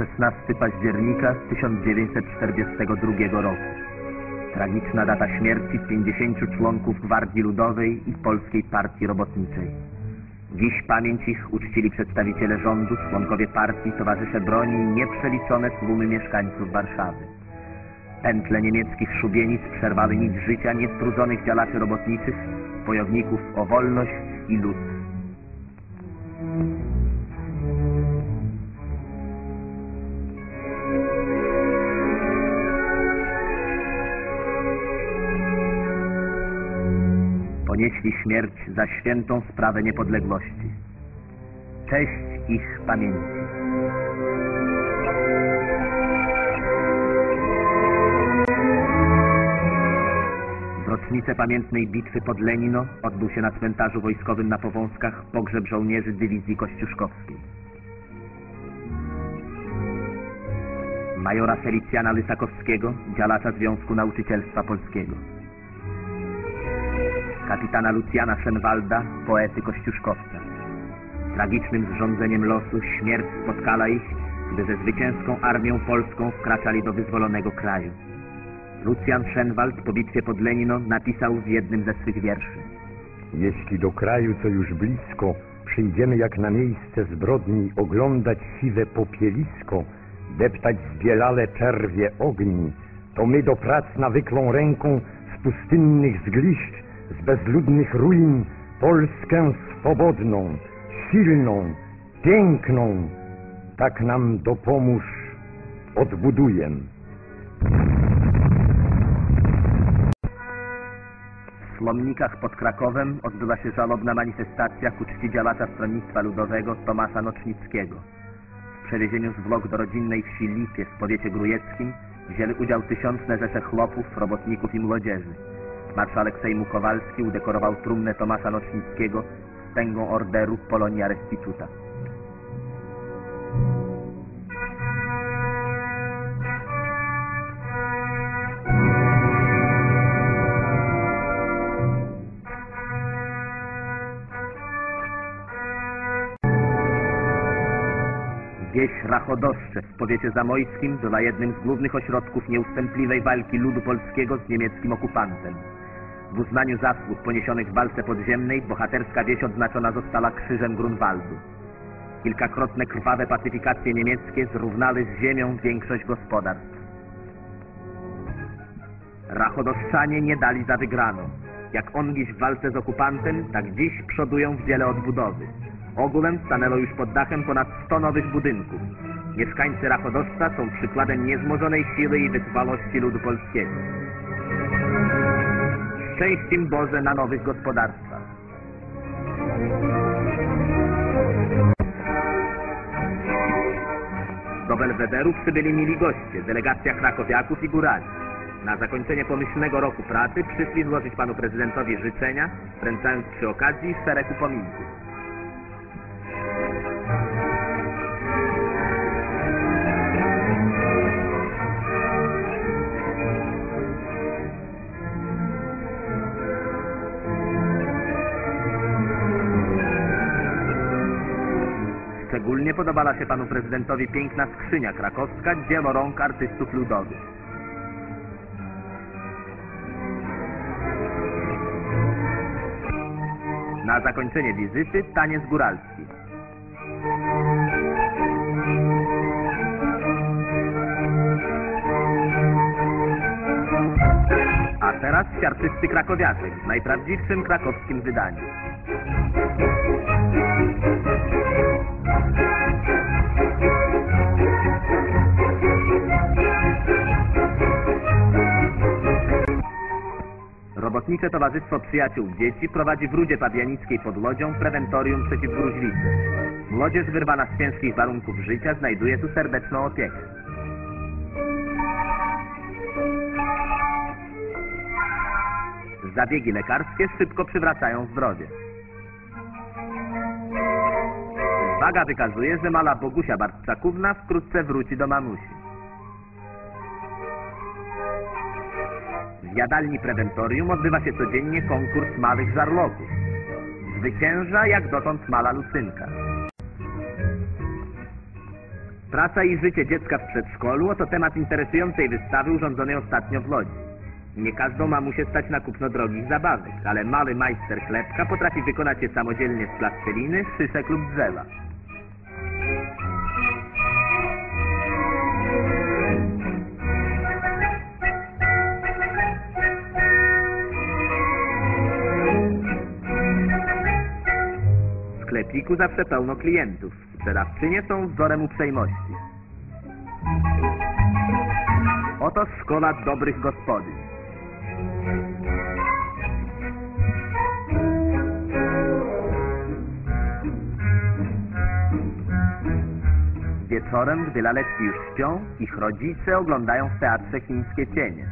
16 października 1942 roku. Tragiczna data śmierci 50 członków Gwardii Ludowej i Polskiej Partii Robotniczej. Dziś pamięć ich uczcili przedstawiciele rządu, członkowie partii, towarzysze broni i nieprzeliczone tłumy mieszkańców Warszawy. Pętle niemieckich szubienic przerwały nić życia niestrudzonych działaczy robotniczych, bojowników o wolność i lud. Ponieśli śmierć za świętą sprawę niepodległości. Cześć ich pamięci. W rocznicę pamiętnej bitwy pod Lenino odbył się na cmentarzu wojskowym na Powązkach pogrzeb żołnierzy dywizji kościuszkowskiej. Majora Felicjana Lysakowskiego, działacza Związku Nauczycielstwa Polskiego. Kapitana Lucjana Szenwalda, poety kościuszkowca. Tragicznym zrządzeniem losu śmierć spotkała ich, gdy ze zwycięską armią polską wkraczali do wyzwolonego kraju. Lucjan Szenwald po bitwie pod Lenino napisał w jednym ze swych wierszy. Jeśli do kraju, co już blisko, przyjdziemy jak na miejsce zbrodni, oglądać siwe popielisko, deptać zbielale czerwie ogni, to my do prac nawyklą ręką z pustynnych zgliszcz, z bezludnych ruin, Polskę swobodną, silną, piękną, tak nam dopomóż, odbuduję. W Slomnikach pod Krakowem odbyła się żalobna manifestacja ku czci działacza Stronnictwa Ludowego Tomasza Nocznickiego. W przewiezieniu zwłok do rodzinnej wsi Lipie w powiecie grujeckim wzięli udział tysiączne rzesze chłopów, robotników i młodzieży. Marszałek Sejmu Kowalski udekorował trumnę Tomasza Nocznickiego stęgą orderu Polonia Restituta. Wieś Rachodoszcze w powiecie zamojskim była jednym z głównych ośrodków nieustępliwej walki ludu polskiego z niemieckim okupantem. W uznaniu zasług poniesionych w walce podziemnej bohaterska wieś odznaczona została krzyżem Grunwaldu. Kilkakrotne krwawe pacyfikacje niemieckie zrównały z ziemią większość gospodarstw. Rachodoszczanie nie dali za wygraną. Jak ongiś w walce z okupantem, tak dziś przodują w dziele odbudowy. Ogółem stanęło już pod dachem ponad 100 nowych budynków. Mieszkańcy Rachodoszcza są przykładem niezmożonej siły i wytrwałości ludu polskiego. Im Boże na nowych gospodarstwach. Do Belwederu przybyli mili goście, delegacja krakowiaków i górali. Na zakończenie pomyślnego roku pracy przyszli złożyć panu prezydentowi życzenia, wręczając przy okazji szereg upominków. Podobała się panu prezydentowi piękna skrzynia krakowska, dzieło rąk artystów ludowych. Na zakończenie wizyty taniec góralski. A teraz siarczysty krakowiaczek w najprawdziwszym krakowskim wydaniu. Robotnicze Towarzystwo Przyjaciół Dzieci prowadzi w Rudzie Pabianickiej pod Lodzią prewentorium przeciw gruźlicy. Młodzież wyrwana z ciężkich warunków życia znajduje tu serdeczną opiekę. Zabiegi lekarskie szybko przywracają zdrowie. Waga wykazuje, że mala Bogusia Bartczakówna wkrótce wróci do mamusi. W jadalni prewentorium odbywa się codziennie konkurs małych żarloków. Zwycięża jak dotąd mala Lucynka. Praca i życie dziecka w przedszkolu oto temat interesującej wystawy urządzonej ostatnio w Łodzi. Nie każdą mamusie stać na kupno drogich zabawek, ale mały majster chlebka potrafi wykonać je samodzielnie z plasteliny, szyszek lub drzewa. Sklepiku zawsze pełno klientów. Sprzedawczynie są wzorem uprzejmości. Oto szkoła dobrych gospodyń. Wieczorem, gdy laleczki już śpią, ich rodzice oglądają w teatrze chińskie cienie.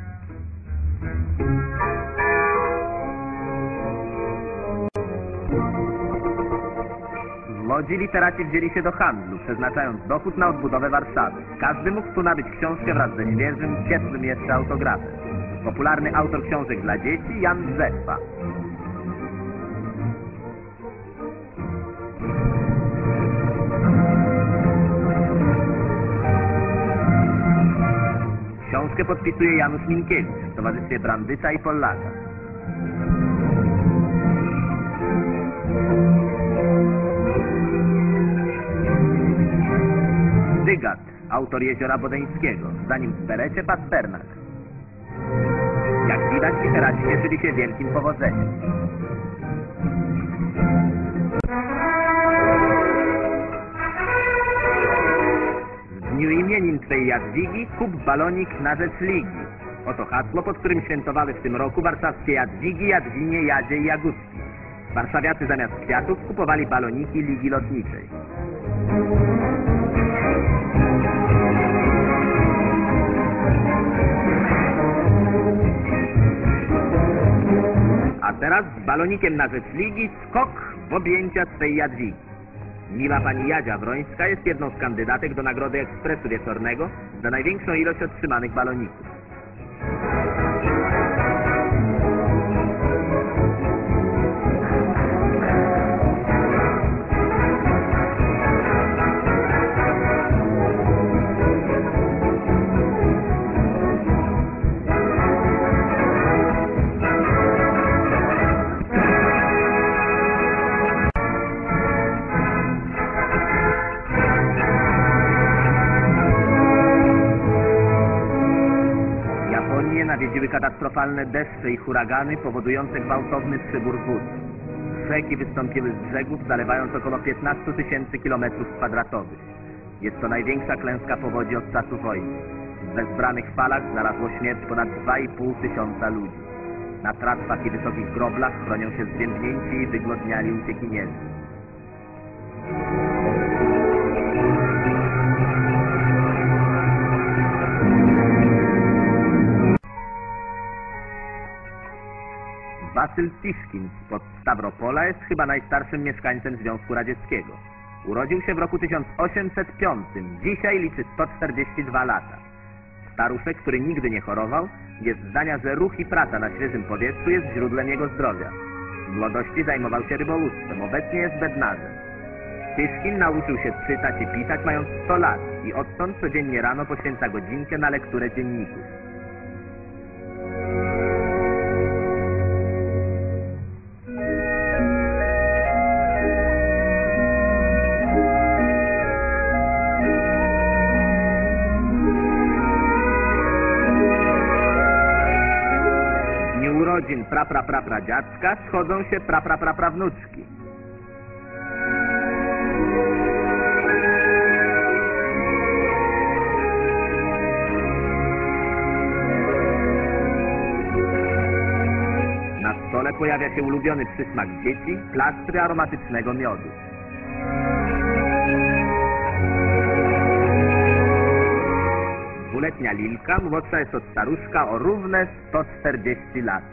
W Łodzi literaci wzięli się do handlu, przeznaczając dochód na odbudowę Warszawy. Każdy mógł tu nabyć książkę wraz ze świeżym, ciepłym jeszcze autografem. Popularny autor książek dla dzieci Jan Brzechwa. Książkę podpisuje Janusz Minkiewicz w towarzystwie Brandyca i Pollaka. Dygat, autor Jeziora Bodeńskiego, za nim w berecie Pasternak. Jak widać, literaci cieszyli się wielkim powodzeniem. W dniu imienin Twej Jadwigi kup balonik na rzecz Ligi. Oto hasło, pod którym świętowały w tym roku warszawskie Jadwigi, Jadwinie, Jadzie i Jagódki. Warszawiacy zamiast kwiatów kupowali baloniki Ligi Lotniczej. Teraz z balonikiem na rzecz Ligi skok w objęcia swej Jadwigi. Miła pani Jadzia Wrońska jest jedną z kandydatek do Nagrody Ekspresu Wieczornego za największą ilość otrzymanych baloników. Katastrofalne deszcze i huragany powodujące gwałtowny przybór wód. Rzeki wystąpiły z brzegów, zalewając około 15 tysięcy kilometrów kwadratowych. Jest to największa klęska powodzi od czasu wojny. W bezbranych falach znalazło śmierć ponad 2,5 tysiąca ludzi. Na tratwach i wysokich groblach chronią się zwiędnięci i wygłodniali uciekinierzy. Wasyl Tiszkin spod Stawropola jest chyba najstarszym mieszkańcem Związku Radzieckiego. Urodził się w roku 1805, dzisiaj liczy 142 lata. Staruszek, który nigdy nie chorował, jest zdania, że ruch i praca na świeżym powietrzu jest źródłem jego zdrowia. W młodości zajmował się rybołówstwem, obecnie jest bednarzem. Tyszkin nauczył się czytać i pisać mając 100 lat i odtąd codziennie rano poświęca godzinkę na lekturę dzienników. Dniu urodzin pra pra pra pra dziadka schodzą się pra pra pra pra wnuczki. Na stole pojawia się ulubiony przysmak dzieci, plastry aromatycznego miodu. Dwuletnia Lilka młodsza jest od staruszka o równe 140 lat.